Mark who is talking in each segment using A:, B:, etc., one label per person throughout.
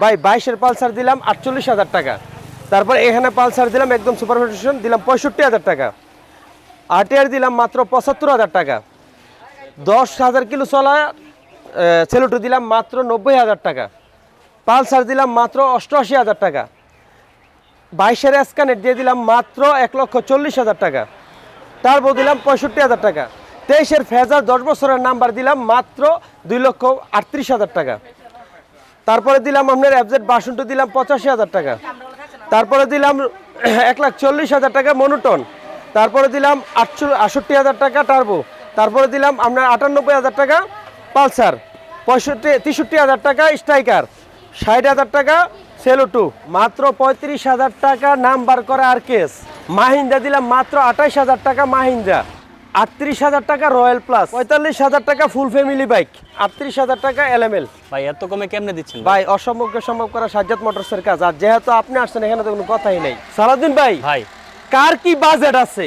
A: ভাই, বাইশের পালসার দিলাম আটচল্লিশ হাজার টাকা। তারপর এখানে পালসার দিলাম একদম সুপার ভার্সন দিলাম পঁয়ষট্টি হাজার টাকা। আরটিআর দিলাম মাত্র পঁচাত্তর হাজার টাকা। দশ হাজার কিলো চলা সেলুটু দিলাম মাত্র নব্বই হাজার টাকা। পালসার দিলাম মাত্র অষ্টআশি হাজার টাকা। বাইশের স্ক্যানেট দিয়ে দিলাম মাত্র এক লক্ষ চল্লিশ হাজার টাকা। টার্বো দিলাম পঁয়ষট্টি হাজার টাকা। তেইশের ফেজার দশ বছরের নাম্বার দিলাম মাত্র দুই লক্ষ আটত্রিশ হাজার টাকা। তারপরে দিলাম আপনার অ্যাবজেট বাসনটু দিলাম পঁচাশি হাজার টাকা। তারপরে দিলাম এক লাখ চল্লিশ হাজার টাকা মনোটন তারপরে দিলাম আটশো, আটষট্টি হাজার টাকা টার্বো তারপরে দিলাম আপনার আটানব্বই হাজার টাকা পালসার পঁয়ষট্টি, তেষট্টি হাজার টাকা স্ট্রাইকার ষাট হাজার টাকা সেলো টু মাত্র পঁয়ত্রিশ হাজার টাকা নাম্বার করা আর কেস। মাহিন্দা দিলাম মাত্র আঠাইশ হাজার টাকা মাহিন্দা আটত্রিশ হাজার টাকা রয়্যাল প্লাস। পঁয়তাল্লিশ হাজার টাকা ফুল ফ্যামিলি বাইক। আটত্রিশ হাজার টাকা এলএমএল
B: ভাই এত কমে কেমনে দিচ্ছেন? ভাই?
A: অসম্ভব অসম্ভবকে সম্ভব করা সাজ্জাদ মোটরসের কাজ। আর যেহেতু আপনি আসছেন এখানে তো কোনো কথাই নেই। সালাদিন ভাই
B: ভাই।
A: কার কি বাজেট আছে?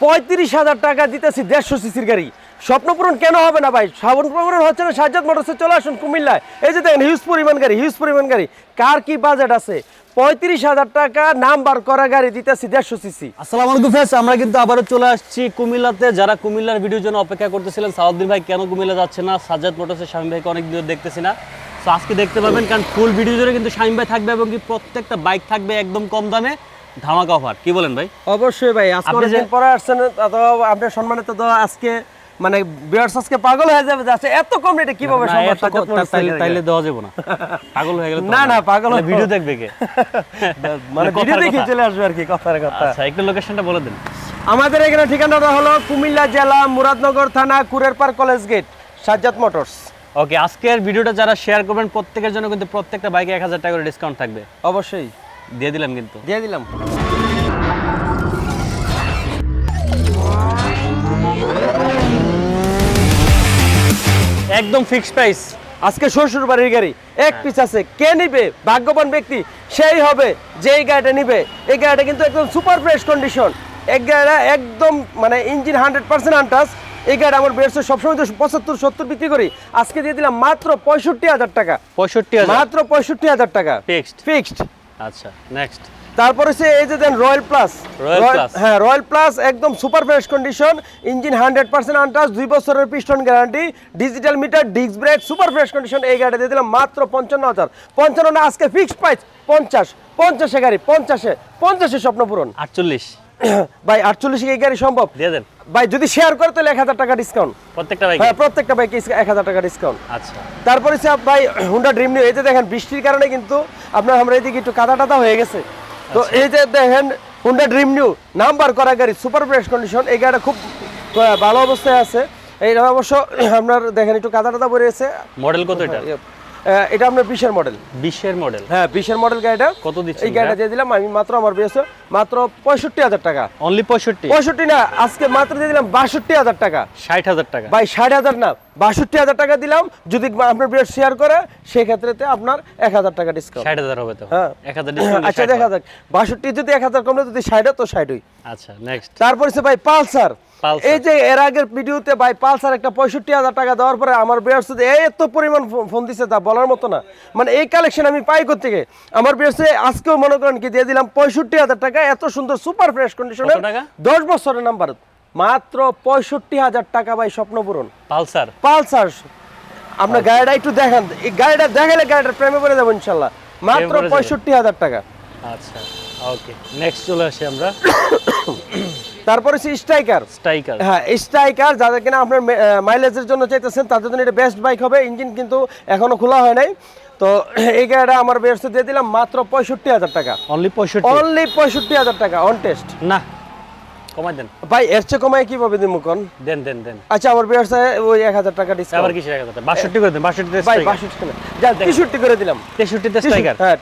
A: পঁয়ত্রিশ হাজার টাকা দিতেছি দেড়শো সিসির গাড়ি। স্বপ্নপূরণ কেন হবে না ভাই? স্বপ্নপূরণ হচ্ছে না সাজ্জাদ মোটরসে চলে আসুন কুমিল্লায়। এই যে দেখেন হিউজ পরিমাণ গাড়ি হিউজ পরিমাণ গাড়ি। কার কি বাজেট আছে? পঁয়ত্রিশ হাজার টাকা নাম্বার করা গাড়ি দিতেছি দেড়শো সিসি
B: আসসালামু আলাইকুম ফ্রেন্ডস আমরা কিন্তু আবারও চলে আসছি কুমিল্লাতে। যারা কুমিল্লার ভিডিওর জন্য অপেক্ষা করতেছিলেন সাউদ্দিন ভাই কেন কুমিল্লা যাচ্ছে না? সাজ্জাদ মোটরসের স্বামী ভাইকে অনেক ভিডিও দেখতেছি না। তো আজকে দেখতে পাবেন কারণ ফুল ভিডিও জুড়ে কিন্তু স্বামী ভাই থাকবে এবং কি প্রত্যেকটা বাইক থাকবে একদম কম দামে। ধামাকা অফার কি বলেন ভাই?
A: অবশ্যই ভাই আজকে পরে আসছেন তো আপনার সম্মানিত তো আজকে মানে বিয়ার্স আজকে পাগল হয়ে যাবে যে আচ্ছা এত কম রেটে কীভাবে সম্ভব
B: তাইলে তাইলে দেওয়া যাবে না। পাগল হয়ে গেলে
A: না, না, পাগল হব।
B: ভিডিও দেখবে কে?
A: মানে ভিডিও দেখে চলে আসবে আর কি কথার কথা।
B: আচ্ছা একটু লোকেশনটা বলে দিন।
A: আমাদের এখানে ঠিকানাটা হলো কুমিল্লা জেলা মুরাদনগর থানা Kurerpar college gate Sajjad motors.
B: Okay আজকের ভিডিওটা যারা শেয়ার করবেন প্রত্যেকের জন্য কিন্তু প্রত্যেকটা বাইকে এক হাজার টাকা করে ডিসকাউন্ট থাকবে।
A: অবশ্যই।
B: দিয়ে দিলাম কিন্তু।
A: দিয়ে দিলাম।
B: একদম ফিক্সড প্রাইস
A: আজকে শ্বশুর বাড়ির গাড়ি। এক পিস আছে। কে নিবে? ভাগ্যবান ব্যক্তি। সেই হবে যে এই গাড়িটা নিবে। এই গাড়িটা কিন্তু একদম সুপার ফ্রেশ কন্ডিশন এক গাড়িটা একদম মানে ইঞ্জিন হান্ড্রেড পার্সেন্ট আনটাস এই গাড়ি আমার বেরোচ্ছে সবসময় তো পঁচাত্তর সত্তর বিক্রি করি। আজকে দিয়ে দিলাম মাত্র পঁয়ষট্টি হাজার টাকা।
B: পঁয়ষট্টি
A: মাত্র পঁয়ষট্টি হাজার টাকা।
B: ফিক্সড
A: ফিক্সড
B: আচ্ছা নেক্সট
A: তারপরে সে এই যে দেন রয়্যাল প্লাস হ্যাঁ রয়্যাল প্লাস একদম super fresh condition engine hundred percent untouch দুই বছরের piston guarantee digital meter disc brake super fresh condition এই গাড়িটা দিয়ে দিলাম মাত্র পঞ্চান্ন হাজার। পঞ্চান্ন না আজকে ফিক্সড প্রাইস পঞ্চাশ পঞ্চাশে গাড়ি পঞ্চাশে পঞ্চাশে স্বপ্ন পূরণ।
B: আটচল্লিশ।
A: ভাই আটচল্লিশে এই গাড়ি সম্ভব?
B: দিয়ে দেন।
A: ভাই যদি শেয়ার করে তাহলে এক হাজার টাকা ডিসকাউন্ট
B: প্রত্যেকটা বাইকে
A: হ্যাঁ প্রত্যেকটা বাইকে এক হাজার টাকা ডিসকাউন্ট
B: আচ্ছা।
A: তারপরে সে ভাই হুন্ডা ড্রিম নিউ এই যে দেখেন বৃষ্টির কারণে কিন্তু আপনার আমরা এদিকে একটু কাদা টাদা হয়ে গেছে। তো এই যে দেখেন হুন্ডা ড্রিম নিউ নাম্বার করা গাড়ি সুপার ফ্রেশ কন্ডিশন এই গাড়িটা খুব ভালো অবস্থায় আছে। এইটা অবশ্য আপনার দেখেন একটু কাদা টাদা পরে আছে।
B: মডেল কত এটা?
A: এটা আপনার বিশের মডেল
B: বিশের মডেল
A: হ্যাঁ বিশের মডেল গাড়িটা।
B: কত দিচ্ছেন
A: এই গাড়িটা দিয়ে দিলাম আমি মাত্র আমার বিয়েছে মাত্র পঁয়ষট্টি হাজার টাকা।
B: অনলি পঁয়ষট্টি?
A: পঁয়ষট্টি না আজকে মাত্র দিয়ে দিলাম বাষট্টি হাজার টাকা।
B: ষাট হাজার টাকা।
A: ভাই ষাট হাজার না বাষট্টি হাজার টাকা দিলাম যদি আপনার বিয়ার শেয়ার করে সেক্ষেত্রে আপনার এক হাজার টাকা ডিসকাউন্ট
B: ষাট হাজার হবে তো?
A: হ্যাঁ।
B: এক হাজার
A: আচ্ছা দেখা যাক। বাষট্টি যদি এক হাজার কমলে যদি ষাট তো ষাটই
B: আচ্ছা নেক্সট
A: তারপরে সে ভাই পালসার। এই যে এর আগের ভিডিওতে ভাই পালসার একটা পঁয়ষট্টি হাজার টাকা দেওয়ার পরে আমার বিয়ার সাথে এই এত পরিমাণ ফোন দিছে তা বলার মতো না। মানে এই কালেকশন আমি পাই থেকে আমার বিয়ার আজকেও মনে করেন কি দিয়ে দিলাম পঁয়ষট্টি হাজার টাকা এত সুন্দর সুপার ফ্রেশ কন্ডিশনের দশ বছরের নাম্বার মাত্র পঁয়ষট্টি হাজার টাকা ভাই স্বপ্ন পূরণ।
B: পালসার।
A: পালসার। আপনার গাড়িটা একটু দেখান। এই গাড়িটা দেখালে গাড়িটা প্রেমে পড়ে যাব ইনশাল্লাহ। মাত্র পঁয়ষট্টি হাজার টাকা।
B: আচ্ছা ওকে নেক্সট চলে আসি আমরা।
A: তারপরে হচ্ছে স্ট্রাইকার।
B: স্ট্রাইকার।
A: হ্যাঁ স্ট্রাইকার যাদের কিনা আপনার মাইলেজের জন্য চাইতেছেন তাদের জন্য এটা বেস্ট বাইক হবে। ইঞ্জিন কিন্তু এখনও খোলা হয় নাই। তো এই গাড়িটা আমার বেস্ট দিয়ে দিলাম মাত্র পঁয়ষট্টি হাজার টাকা।
B: অনলি পঁয়ষট্টি।
A: অনলি পঁয়ষট্টি হাজার টাকা অন টেস্ট
B: না কমাই দেন।
A: ভাই এর চেয়ে কমায় কীভাবে দিব কোন?
B: দেন দেন দেন।
A: আচ্ছা আমার ওই এক হাজার টাকা
B: আবার
A: ডিসকাউন্ট
B: কিসের করে দেন
A: ভাই যা তেষট্টি করে দিলাম।
B: স্ট্রাইকার
A: হ্যাঁ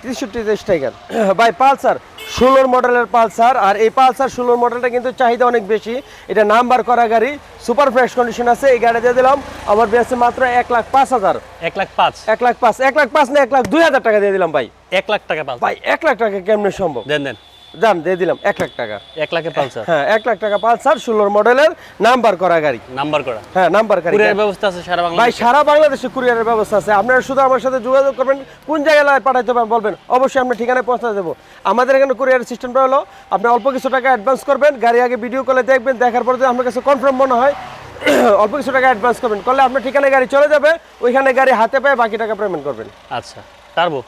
A: স্ট্রাইকার ভাই পালসার ষোলোর মডেলের পালসার। আর এই পালসার ষোলোর মডেলটা কিন্তু চাহিদা অনেক বেশি। এটা নাম্বার করা গাড়ি সুপার ফ্রেশ কন্ডিশন আছে এই গাড়ি দিয়ে দিলাম। আমার বেসে মাত্র এক লাখ পাঁচ হাজার।
B: এক লাখ পাঁচ।
A: এক লাখ পাঁচ এক লাখ পাঁচ না এক লাখ দুই হাজার টাকা দিয়ে দিলাম ভাই।
B: এক লাখ টাকা পাঁচ
A: ভাই এক লাখ টাকা কেমনে সম্ভব?
B: দেন দেন।
A: যান দিয়ে দিলাম এক লাখ টাকা।
B: এক লাখে পালসার?
A: হ্যাঁ এক লাখ টাকা পালসার ষোলোর মডেলের নাম্বার করা গাড়ি।
B: নাম্বার করা?
A: হ্যাঁ নাম্বার গাড়ি।
B: কুরিয়ার ব্যবস্থা আছে সারা
A: ভাই সারা বাংলাদেশে কুরিয়ারের ব্যবস্থা আছে। আপনারা শুধু আমার সাথে যোগাযোগ করবেন কোন জায়গায় পাঠাইতে হবে বলবেন। অবশ্যই আমরা ঠিকানায় পৌঁছে দেবো। আমাদের এখানে কুরিয়ার সিস্টেমটা হলো আপনি অল্প কিছু টাকা অ্যাডভান্স করবেন গাড়ি আগে ভিডিও কলে দেখবেন দেখার পর যদি আপনার কাছে কনফার্ম মনে হয় অল্প কিছু টাকা অ্যাডভান্স করবেন। করলে আপনার ঠিকানায় গাড়ি চলে যাবে ওইখানে গাড়ি হাতে পেয়ে বাকি টাকা পেমেন্ট করবেন।
B: আচ্ছা টার্বো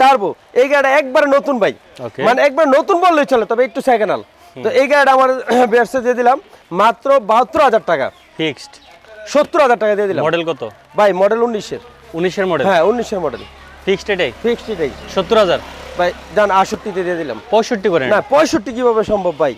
A: টার্বো এই গাড়িটা একবারে নতুন ভাই। মানে একবার নতুন বললেই চলে তবে একটু সেকেন্ড তো এই গাড়িটা আমার ব্যবসা দিয়ে দিলাম মাত্র বাহাত্তর হাজার টাকা।
B: ফিক্সড
A: সত্তর হাজার টাকা দিয়ে দিলাম।
B: মডেল কত?
A: ভাই মডেল উনিশের।
B: উনিশের মডেল
A: হ্যাঁ উনিশের মডেল
B: ফিক্সড এটাই?
A: ফিক্সড এটাই।
B: সত্তর হাজার?
A: ভাই যান আষট্টিতে দিয়ে দিলাম।
B: পঁয়ষট্টি করে?
A: না পঁয়ষট্টি কীভাবে সম্ভব ভাই?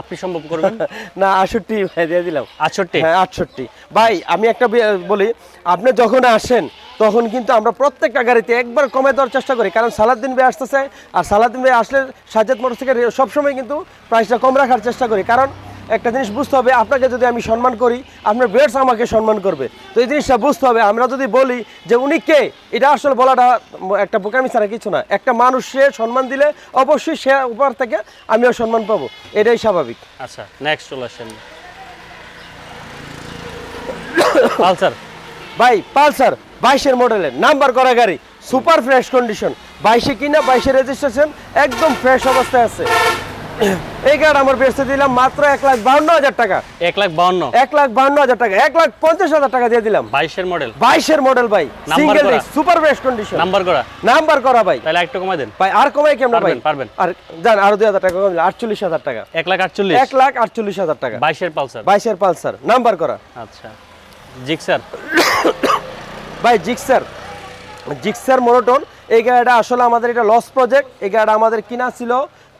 B: আপনি সম্ভব করবেন?
A: না আটষট্টি ভাই দিয়ে দিলাম।
B: আটষট্টি?
A: হ্যাঁ আটষট্টি। ভাই আমি একটা বলি আপনি যখন আসেন তখন কিন্তু আমরা প্রত্যেকটা গাড়িতে একবার কমে দেওয়ার চেষ্টা করি। কারণ সালাদ্দিন ভাই আসতেছে আর সালাদ্দিন ভাই আসলে সাজ্জাদ মোটর থেকে সবসময় কিন্তু প্রাইসটা কম রাখার চেষ্টা করি। কারণ একটা জিনিস বুঝতে হবে আপনাকে যদি আমি সম্মান করি আপনার বেডস আমাকে সম্মান করবে। তো এই জিনিসটা বুঝতে হবে আমরা যদি বলি যে উনি কে এটা আসলে বলাটা একটা বোকামি ছাড়া কিছু না। একটা মানুষ সে সম্মান দিলে অবশ্যই সে উপর থেকে আমিও সম্মান পাবো এটাই স্বাভাবিক।
B: আচ্ছা নেক্সট চলে আসেন। পালসার।
A: ভাই পালসার বাইশের মডেলের নাম্বার করা গাড়ি সুপার ফ্রেশ কন্ডিশন বাইশে কিনা বাইশে রেজিস্ট্রেশন একদম ফ্রেশ অবস্থায় আছে। এই গাড়ি আমার বেচতে দিলাম মাত্র এক লাখ বাউন্ন হাজার টাকা।
B: এক লাখ বাউন্ন
A: এক লাখ বাউন্ন হাজার টাকা। এক লাখ পঞ্চাশ হাজার টাকা দিয়ে দিলাম।
B: বাইশের মডেল
A: বাইশের মডেল ভাই। Single super fresh condition
B: number করা?
A: নাম্বার করা ভাই।
B: তাহলে একটু কমাই দেন।
A: ভাই আর কমাই কেমন ভাই?
B: পারবেন।
A: আর জান আরও দুই হাজার টাকা আটচল্লিশ হাজার টাকা।
B: এক লাখ আটচল্লিশ?
A: এক লাখ আটচল্লিশ হাজার টাকা।
B: বাইশের পালসার?
A: বাইশের পালসার। নাম্বার করা।
B: আচ্ছা। জিক্সার?
A: ভাই জিক্সার। জিক্সার মোনোটন এই গাড়িটা আসলে আমাদের এটা লস প্রজেক্ট এই গাড়িটা আমাদের কিনা ছিল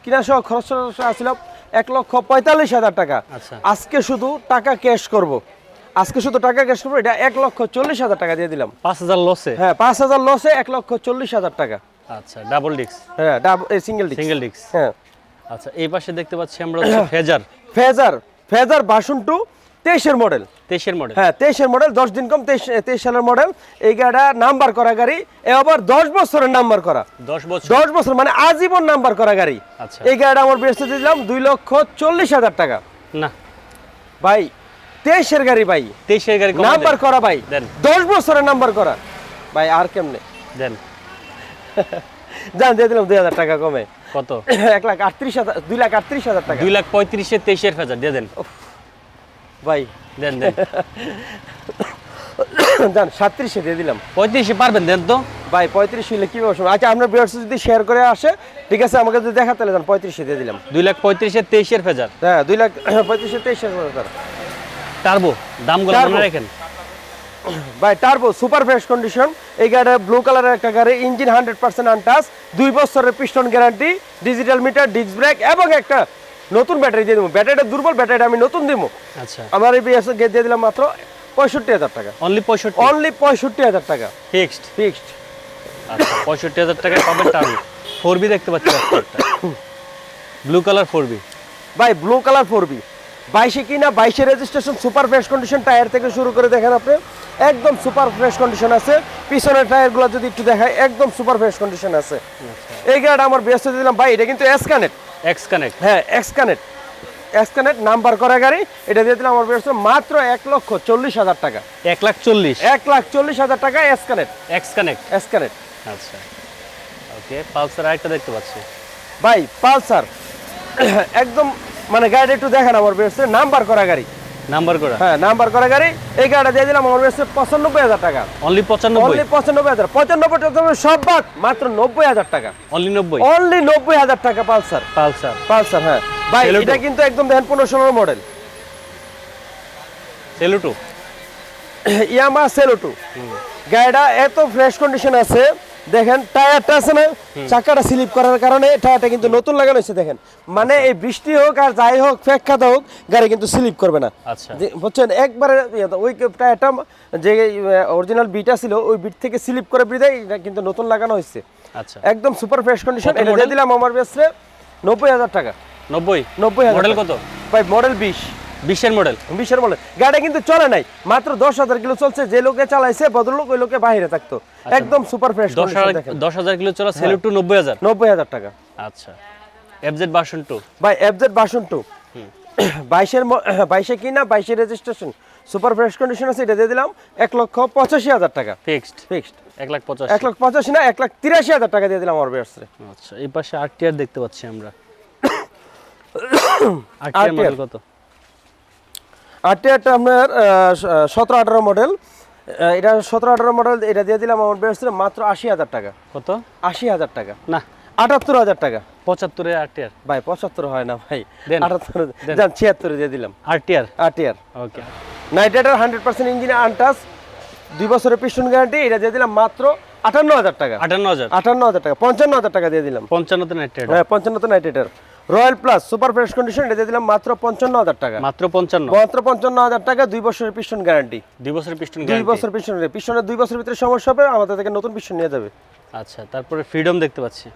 A: কিনা সহ খরচ আসছিল এক লক্ষ পঁয়তাল্লিশ হাজার টাকা।
B: আচ্ছা।
A: আজকে শুধু টাকা ক্যাশ করব। আজকে শুধু টাকা ক্যাশ করব এটা এক লক্ষ চল্লিশ হাজার টাকা দিয়ে দিলাম।
B: পাঁচ হাজার লসে
A: হ্যাঁ পাঁচ হাজার লসে এক লক্ষ চল্লিশ হাজার টাকা।
B: আচ্ছা ডাবল ডিস্ক
A: হ্যাঁ double single disc
B: single disc
A: হ্যাঁ।
B: আচ্ছা এই পাশে দেখতে পাচ্ছি আমরা Fazer.
A: Fazer Fazer version two তেইশের মডেল
B: তেইশের মডেল
A: হ্যাঁ তেইশের মডেল দশ দিন কম তেইশ তেইশ সালের মডেল এই গাড়িটা নাম্বার করা গাড়ি এ আবার দশ বছরের নাম্বার করা।
B: দশ বছর।
A: দশ বছর মানে আজীবন নাম্বার করা গাড়ি।
B: আচ্ছা।
A: এই গাড়িটা আমার বেচতে দিলাম দুই লক্ষ চল্লিশ হাজার টাকা।
B: না।
A: ভাই তেইশের গাড়ি ভাই।
B: তেইশের গাড়ি
A: নাম্বার করা ভাই।
B: দেন।
A: দশ বছরের নাম্বার করা। ভাই আর কেমনে?
B: দেন।
A: জান দিয়ে দিলাম দুই হাজার টাকা কমে।
B: কত?
A: এক লাখ আটত্রিশ হাজার দুই লাখ আটত্রিশ হাজার টাকা।
B: দুই লাখ পঁয়ত্রিশে তেইশের হাজার দিয়ে দেন।
A: ভাই
B: দেন দেন।
A: সাতত্রিশে দিয়ে দিলাম।
B: পঁয়ত্রিশে পারবেন দেন তো।
A: ভাই পঁয়ত্রিশ হইলে কি আচ্ছা আপনার বিয়ার্স যদি শেয়ার করে আসে ঠিক আছে আমাকে যদি দেখা তাহলে যান পঁয়ত্রিশে দিয়ে দিলাম।
B: দুই লাখ পঁয়ত্রিশে তেইশের ফেজার।
A: হ্যাঁ দুই লাখ পঁয়ত্রিশে তেইশ হাজার
B: টার্বো দামগুলো
A: Turbo।
B: মনে রাখেন।
A: ভাই টার্বো সুপার ফ্রেশ কন্ডিশন এই গাড়িটা ব্লু কালারের একটা গাড়ি ইঞ্জিন হান্ড্রেড পার্সেন্ট আনটাস দুই বছরের piston guarantee digital meter disc brake এবং একটা নতুন ব্যাটারি দিয়ে দেবো। ব্যাটারিটা দুর্বল ব্যাটারিটা আমি নতুন দিব।
B: আচ্ছা।
A: আমার এই বিএস গেট দিয়ে দিলাম মাত্র পঁয়ষট্টি হাজার টাকা।
B: অনলি পঁয়ষট্টি?
A: অনলি পঁয়ষট্টি হাজার টাকা।
B: ফিক্সড
A: ফিক্সড
B: আচ্ছা পঁয়ষট্টি হাজার টাকায় পাবেন টার্বো ফোর বি দেখতে পাচ্ছি ব্লু কালার ফোর বি
A: ভাই ব্লু কালার ফোর বি বাইশে কিনা বাইশে registration super fresh condition tyre থেকে শুরু করে দেখেন আপনি। একদম সুপার ফ্রেশ কন্ডিশন আছে। পিছনের টায়ারগুলো যদি একটু দেখায় একদম সুপার ফ্রেশ কন্ডিশন আছে। এই গাড়িটা আমার ব্যস্ত দিলাম। ভাই এটা কিন্তু এস কানেক্ট
B: এক্স কানেক্ট
A: হ্যাঁ X connect X connect number করা গাড়ি এটা দিয়ে দিলাম আমার বেরোচ্ছে মাত্র এক লক্ষ চল্লিশ হাজার টাকা।
B: এক লাখ চল্লিশ।
A: এক লাখ চল্লিশ হাজার টাকা X connect connect
B: X connect
A: S connect
B: আচ্ছা। ওকে পালসার আরেকটা দেখতে পাচ্ছি।
A: ভাই পালসার। একদম মানে গাড়িটা একটু দেখেন আমার বেরোচ্ছে নাম্বার করা গাড়ি।
B: নাম্বার করা।
A: হ্যাঁ নাম্বার করা গাড়ি। এই গাড়িটা দিয়ে দিলাম আমার কাছে পঁচানব্বই হাজার টাকা।
B: অনলি পঁচানব্বই?
A: অনলি পঁচানব্বই হাজার। পঁচানব্বই টাকা সব বাদ মাত্র নব্বই হাজার টাকা।
B: অনলি নব্বই?
A: অনলি নব্বই হাজার টাকা পালসার।
B: পালসার।
A: পালসার হ্যাঁ। ভাই এটা কিন্তু একদম দেখেন পনেরো ষোলো মডেল
B: সেলুটু
A: ইয়ামা সেলোটু গাড়িটা এত ফ্রেশ কন্ডিশন আছে দেখেন টায়ারটা আছে না চাকাটা স্লিপ করার কারণে টায়ারটা কিন্তু নতুন লাগানো হয়েছে দেখেন। মানে এই বৃষ্টি হোক আর যাই হোক ফেক হোক গাড়ি কিন্তু স্লিপ করবে না।
B: আচ্ছা।
A: বুঝছেন? একবারে ইয়ে ওই টায়ারটা যে অরিজিনাল বিটা ছিল ওই বিট থেকে স্লিপ করে বিদায় এটা কিন্তু নতুন লাগানো হয়েছে।
B: আচ্ছা।
A: একদম সুপার ফ্রেশ কন্ডিশন এটা দিয়ে দিলাম আমার বেসরে নব্বই হাজার টাকা।
B: নব্বই?
A: নব্বই হাজার
B: মডেল কত?
A: ভাই মডেল বিশ।
B: বিশের মডেল
A: বিশের মডেল গাড়ি কিন্তু চলে নাই। মাত্র দশ হাজার কিলো চলছে। যে লোকে চালাইছে ভদ্রলোক ওই লোকে বাইরে থাকতো। একদম সুপার ফ্রেশ
B: দশ হাজার কিলো চলা সেলুট টু নব্বই হাজার।
A: নব্বই হাজার টাকা।
B: আচ্ছা। এফজেড ভার্সন টু
A: ভাই এফজেড বাসন টু বাইশের বাইশে কিনা বাইশে রেজিস্ট্রেশন সুপার ফ্রেশ কন্ডিশন আছে এটা দিয়ে দিলাম। এক লক্ষ পঁচাশি হাজার টাকা।
B: ফিক্সড
A: ফিক্সড
B: এক লাখ পঞ্চাশ
A: এক লক্ষ পঁচাশি না এক লাখ তিরাশি হাজার টাকা দিয়ে দিলাম বেয়ার্সরে
B: আচ্ছা এই পাশে আরটিআর দেখতে পাচ্ছি আমরা। আর কত?
A: আটটি একটা আপনার সতেরো আঠারো মডেল এটা সতেরো আঠারো মডেল এটা দিয়ে দিলাম আমার বেয়ার্সরে মাত্র আশি হাজার টাকা।
B: কত?
A: আশি হাজার টাকা।
B: না।
A: আটাত্তর হাজার টাকা।
B: পঁচাত্তরে আরটিআর
A: ভাই পঁচাত্তর হয় না ভাই। আটাত্তর যান ছিয়াত্তরে দিয়ে দিলাম।
B: RTR
A: RTR
B: okay.
A: Knight Rider hundred percent engine untouch দুই বছরের পিস্টন গ্যারান্টি এটা দিয়ে দিলাম মাত্র আটান্ন হাজার টাকা।
B: আটান্ন হাজার।
A: আটান্ন হাজার টাকা পঞ্চান্ন হাজার টাকা দিয়ে দিলাম।
B: পঞ্চান্নতে নাইট্রেট
A: হ্যাঁ পঞ্চান্ন তো Knight Rider Royal Plus super fresh condition এটা দিয়ে দিলাম মাত্র পঞ্চান্ন হাজার টাকা।
B: মাত্র পঞ্চান্ন।
A: মাত্র পঞ্চান্ন হাজার টাকা দুই বছরের পিস্টন গ্যারান্টি
B: দুই বছরের পিস্টন
A: দুই বছর পিস্টন পিস্টনের দুই বছরের ভিতরে সমস্যা হবে আমাদের থেকে নতুন পিস্টন নিয়ে যাবে।
B: আচ্ছা তারপরে ফ্রিডম দেখতে পাচ্ছি।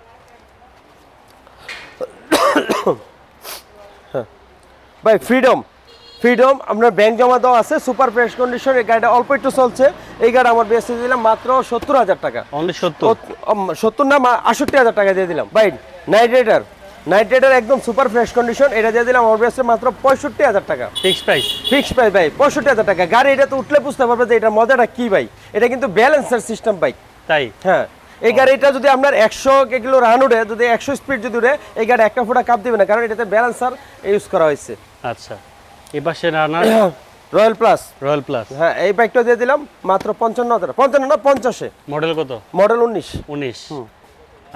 A: ভাই ফ্রিডম ফ্রিডম আপনার ব্যাংক জমা দেওয়া আছে সুপার ফ্রেশ কন্ডিশন এই গাড়িটা অল্প একটু চলছে। এই গাড়ি আমার বেসে দিলাম মাত্র সত্তর হাজার টাকা।
B: অনলি সত্তর।
A: সত্তর না আষট্টি হাজার টাকা দিয়ে দিলাম। ভাই নাইট রাইডার নাইট রাইডার একদম সুপার ফ্রেশ কন্ডিশন এটা দিয়ে দিলাম আমার মাত্র পঁয়ষট্টি হাজার টাকা।
B: ফিক্সড প্রাইস
A: ফিক্স প্রাইস ভাই পঁয়ষট্টি হাজার টাকা। গাড়ি এটা তো উঠলে বুঝতে পারবে যে এটা মজাটা কি ভাই। এটা কিন্তু ব্যালেন্সার সিস্টেম বাইক
B: তাই?
A: হ্যাঁ। এই গাড়িটা যদি আপনার একশো কিলো রান উঠে যদি একশো স্পিড যদি উঠে এই গাড়ি একটা ফোটা কাপ দিবে না কারণ এটাতে ব্যালেন্সার ইউজ করা হয়েছে।
B: আচ্ছা। এবার পাশে Runner
A: Royal Plus
B: Royal Plus
A: হ্যাঁ এই বাইকটা দিয়ে দিলাম মাত্র পঞ্চান্ন হাজার পঞ্চান্ন না পঞ্চাশে।
B: মডেল কত?
A: মডেল উনিশ।
B: উনিশ।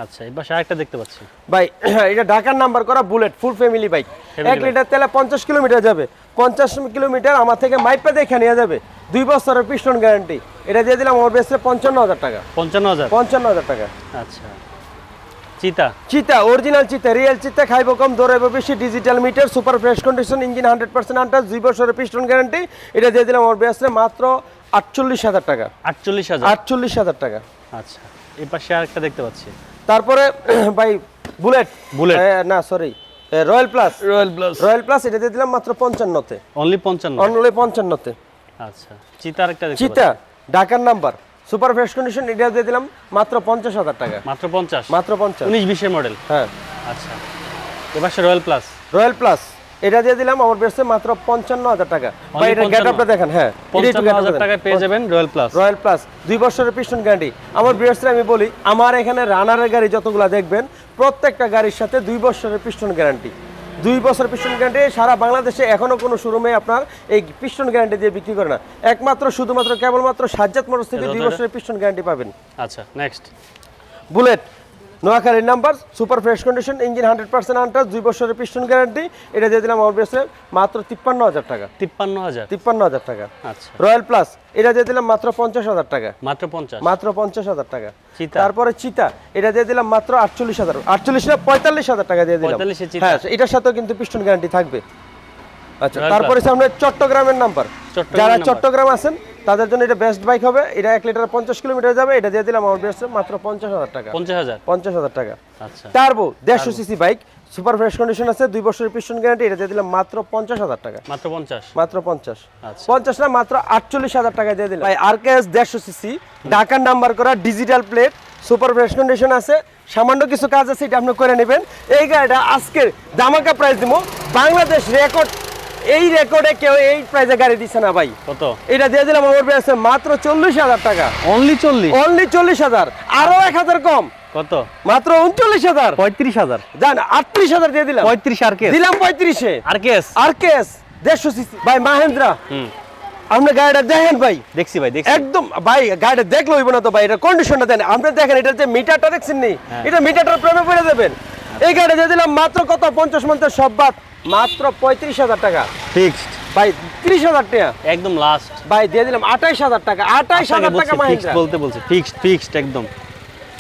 B: আচ্ছা পাশে আরেকটা দেখতে পাচ্ছি।
A: ভাই এটা ঢাকার নাম্বার করা বুলেট ফুল ফ্যামিলি বাইক এক লিটার তেলে পঞ্চাশ কিলোমিটার যাবে। পঞ্চাশ কিলোমিটার আমার থেকে মাইপে দেখে নিয়ে যাবে। দুই বছরের পিস্টন গ্যারান্টি এটা দিয়ে দিলাম আমার বেসে পঞ্চান্ন হাজার টাকা।
B: পঞ্চান্ন হাজার?
A: পঞ্চান্ন হাজার টাকা।
B: আচ্ছা। চিতা?
A: চিতা অরিজিনাল চিতা রিয়েল চিতা খাইব কম দৌড়াইব বেশি digital meter super fresh condition engine hundred percent untouch দুই বছরের পিস্টন গ্যারান্টি এটা দিয়ে দিলাম আমার বেসে মাত্র আটচল্লিশ হাজার টাকা।
B: আটচল্লিশ হাজার?
A: আটচল্লিশ হাজার টাকা।
B: আচ্ছা এই পাশে আরেকটা দেখতে পাচ্ছি।
A: তারপরে ভাই বুলেট।
B: বুলেট।
A: না sorry Royal Plus.
B: Royal Plus.
A: Royal Plus এটা দিয়ে দিলাম মাত্র পঞ্চান্নতে।
B: অনলি পঞ্চান্ন।
A: অনলি পঞ্চান্নতে।
B: আচ্ছা। চিতার একটা
A: চিতা ঢাকার নাম্বার সুপার ফ্রেশ কন্ডিশন এটা দিয়ে দিলাম মাত্র পঞ্চাশ হাজার টাকা।
B: মাত্র পঞ্চাশ?
A: মাত্র পঞ্চাশ।
B: উনিশ বিশের মডেল
A: হ্যাঁ।
B: আচ্ছা। এ পাশে রয়্যাল প্লাস।
A: Royal Plus. এটা দিয়ে দিলাম আমার বেসে মাত্র পঞ্চান্ন হাজার টাকা। ভাই এটা
B: 55
A: গেট আপটা দেখেন হ্যাঁ
B: হাজার পেয়ে যাবেন রয়্যাল প্লাস
A: রয়্যাল প্লাস দুই বছরের পিস্টন গ্যারান্টি আমার বিয়ার্সে আমি বলি আমার এখানে রানারের গাড়ি যতগুলা দেখবেন প্রত্যেকটা গাড়ির সাথে দুই বছরের পিস্টন গ্যারান্টি দুই বছর পিস্টন গ্যারান্টি সারা বাংলাদেশে এখনও কোনো শোরুমে আপনার এই পিস্টন গ্যারান্টি দিয়ে বিক্রি করে না। একমাত্র শুধুমাত্র কেবলমাত্র সাজ্জাদ মোটরস থেকে দুই বছরের পিস্টন গ্যারান্টি পাবেন।
B: আচ্ছা নেক্সট
A: বুলেট নোয়াখালীর number super fresh condition engine hundred percent untouch দুই বছরের পিস্টন গ্যারান্টি। এটা দিয়ে দিলাম আমার বেসে মাত্র তিপ্পান্ন হাজার টাকা।
B: তিপ্পান্ন হাজার?
A: তিপ্পান্ন হাজার টাকা।
B: আচ্ছা।
A: রয়্যাল প্লাস এটা দিয়ে দিলাম মাত্র পঞ্চাশ হাজার টাকা।
B: মাত্র পঞ্চাশ?
A: মাত্র পঞ্চাশ হাজার টাকা। তারপরে চিতা এটা দিয়ে দিলাম মাত্র আটচল্লিশ হাজার আটচল্লিশ না পঁয়তাল্লিশ হাজার টাকা দিয়ে দিলাম।
B: 45 এ চিতা।
A: হ্যাঁ এটার সাথেও কিন্তু পিস্টন গ্যারান্টি থাকবে। আচ্ছা তারপরে সামনে চট্টগ্রামের নাম্বার। যারা চট্টগ্রাম আছেন তাদের জন্য এটা বেস্ট বাইক হবে। এটা এক লিটার পঞ্চাশ কিলোমিটার যাবে। এটা দিয়ে দিলাম আমার বেস্ট মাত্র পঞ্চাশ হাজার টাকা।
B: পঞ্চাশ হাজার?
A: পঞ্চাশ হাজার টাকা।
B: আচ্ছা।
A: টার্বো দেড়শো CC bike super fresh condition আছে দুই বছরের পিস্টন গ্যারান্টি এটা দিয়ে দিলাম মাত্র পঞ্চাশ হাজার টাকা।
B: মাত্র পঞ্চাশ?
A: মাত্র পঞ্চাশ।
B: আচ্ছা।
A: পঞ্চাশ না মাত্র আটচল্লিশ হাজার টাকা দিয়ে দিলাম। ভাই আরকেএস দেড়শো সিসি ঢাকার নাম্বার করা digital plate super fresh condition আছে। সামান্য কিছু কাজ আছে এটা আপনি করে নেবেন। এই গাড়িটা আজকের দামাকা প্রাইস দিব। বাংলাদেশ রেকর্ড এই রেকর্ডে কেউ এই প্রাইসে গাড়ি দিচ্ছে না ভাই।
B: কত?
A: এটা দিয়ে দিলাম আমার আছে মাত্র চল্লিশ হাজার টাকা।
B: অনলি চল্লিশ?
A: অনলি চল্লিশ হাজার আরও এক হাজার কম।
B: কত?
A: মাত্র উনচল্লিশ হাজার।
B: পঁয়ত্রিশ হাজার।
A: জান আটত্রিশ হাজার দিয়ে দিলাম।
B: পঁয়ত্রিশ আর কে?
A: দিলাম পঁয়ত্রিশে।
B: আর কেস
A: আর কেস দেড়শো সিসি। ভাই মাহেন্দ্রা।
B: হুম।
A: আপনি গাড়িটা দেখেন ভাই।
B: দেখছি ভাই দেখছি।
A: একদম ভাই গাড়িটা দেখলে হইব না তো ভাই এটা কন্ডিশনটা দেন। আপনি দেখেন এটা যে মিটারটা দেখছেন নি?
B: হ্যাঁ।
A: এটা মিটারটা প্রেমে পড়ে দেবেন এই গাড়িটা দিয়ে দিলাম মাত্র কত? পঞ্চাশ মঞ্চের সব বাদ। মাত্র পঁয়ত্রিশ হাজার টাকা।
B: ফিক্সড
A: ভাই ত্রিশ হাজার টাকা।
B: একদম লাস্ট
A: ভাই দিয়ে দিলাম আঠাইশ হাজার টাকা। আঠাইশ হাজার টাকা
B: ফিক্সড বলতে বলছে। ফিক্সড ফিক্সড একদম।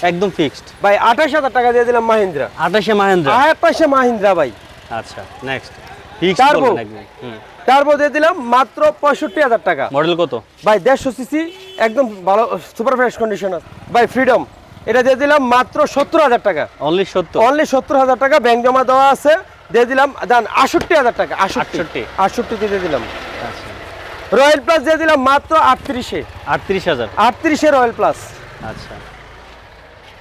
B: একদম ফিক্সড
A: ভাই আঠাইশ হাজার টাকা দিয়ে দিলাম মাহিন্দ্রা।
B: আঠাশে মাহেন্দ্র।
A: আঠাইশে মাহিন্দ্রা ভাই।
B: আচ্ছা নেক্সট হুম।
A: তারপর দিয়ে দিলাম মাত্র পঁয়ষট্টি হাজার টাকা।
B: মডেল কত?
A: ভাই দেড়শো সিসি একদম ভালো সুপার ফ্রেশ কন্ডিশন ভাই ফ্রিডম এটা দিয়ে দিলাম মাত্র সত্তর হাজার টাকা।
B: অনলি সত্তর।
A: অনলি সত্তর হাজার টাকা। ব্যাংক জমা দেওয়া আছে। দিয়ে দিলাম দান আটষট্টি হাজার টাকা আটষট্টি।
B: 68
A: আটষট্টিতে দিয়ে দিলাম।
B: আচ্ছা।
A: রয়্যাল প্লাস দিয়ে দিলাম মাত্র আটত্রিশে।
B: আটত্রিশ হাজার।
A: আটত্রিশে রয়্যাল প্লাস
B: আচ্ছা।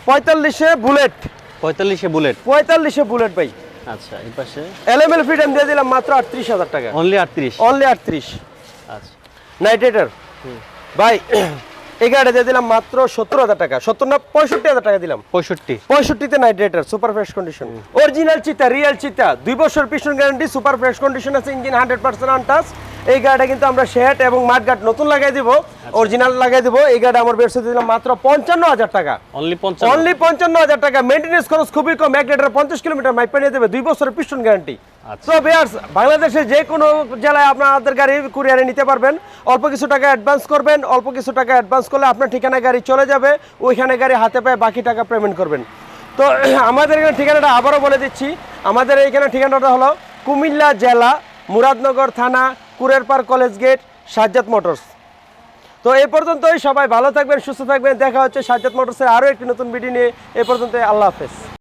A: পঁয়তাল্লিশে বুলেট
B: পঁয়তাল্লিশে বুলেট
A: পঁয়তাল্লিশে বুলেট ভাই।
B: আচ্ছা এই পাশে।
A: এলএমএল ফ্রিডম দিয়ে দিলাম মাত্র আটত্রিশ হাজার টাকা।
B: অনলি আটত্রিশ।
A: অনলি আটত্রিশ।
B: আচ্ছা।
A: নাইট রাইডার ভাই এই গাড়িটা দিয়ে দিলাম মাত্র সত্তর হাজার টাকা। সত্তর না পঁয়ষট্টি হাজার টাকা দিলাম।
B: পঁয়ষট্টি।
A: পঁয়ষট্টিতে Knight Rider super fresh condition original চিতা রিয়েল চিতা দুই বছর পিছন গ্যারান্টি সুপার ফ্রেশ কন্ডিশন আছে ইঞ্জিন হান্ড্রেড পার্সেন্ট আনটাস এই গাড়িটা কিন্তু আমরা শেড এবং মাঠঘাট নতুন লাগাই দিব অরিজিনাল লাগাই দিব। এই গাড়িটা আমার বেরসে দিলাম মাত্র পঞ্চান্ন হাজার টাকা। অনলি পঞ্চান্ন। হাজার টাকা। মেনটেন্স খরচ খুবই কম এক লিটার পঞ্চাশ কিলোমিটার মাইপ নিয়ে দেবে দুই বছরের পিস্টন গ্যারান্টি
B: আচ্ছা।
A: তো বিয়ার্স বাংলাদেশে যে কোনো জেলায় আপনাদের গাড়ি কুরিয়ারে নিতে পারবেন। অল্প কিছু টাকা অ্যাডভান্স করবেন। অল্প কিছু টাকা অ্যাডভান্স করলে আপনার ঠিকানায় গাড়ি চলে যাবে। ওইখানে গাড়ি হাতে পায়ে বাকি টাকা পেমেন্ট করবেন। তো, আমাদের এখানে ঠিকানাটা আবারও বলে দিচ্ছি। আমাদের এইখানে ঠিকানাটা হলো কুমিল্লা জেলা, মুরাদনগর থানা, Kurerpar college gate, Sajjad motors. তো এই পর্যন্তই। সবাই ভালো থাকবেন, সুস্থ থাকবেন। দেখা হচ্ছে সাজ্জাদ মোটরসের আরও একটি নতুন ভিডিও নিয়ে। এ পর্যন্ত আল্লাহ হাফেজ।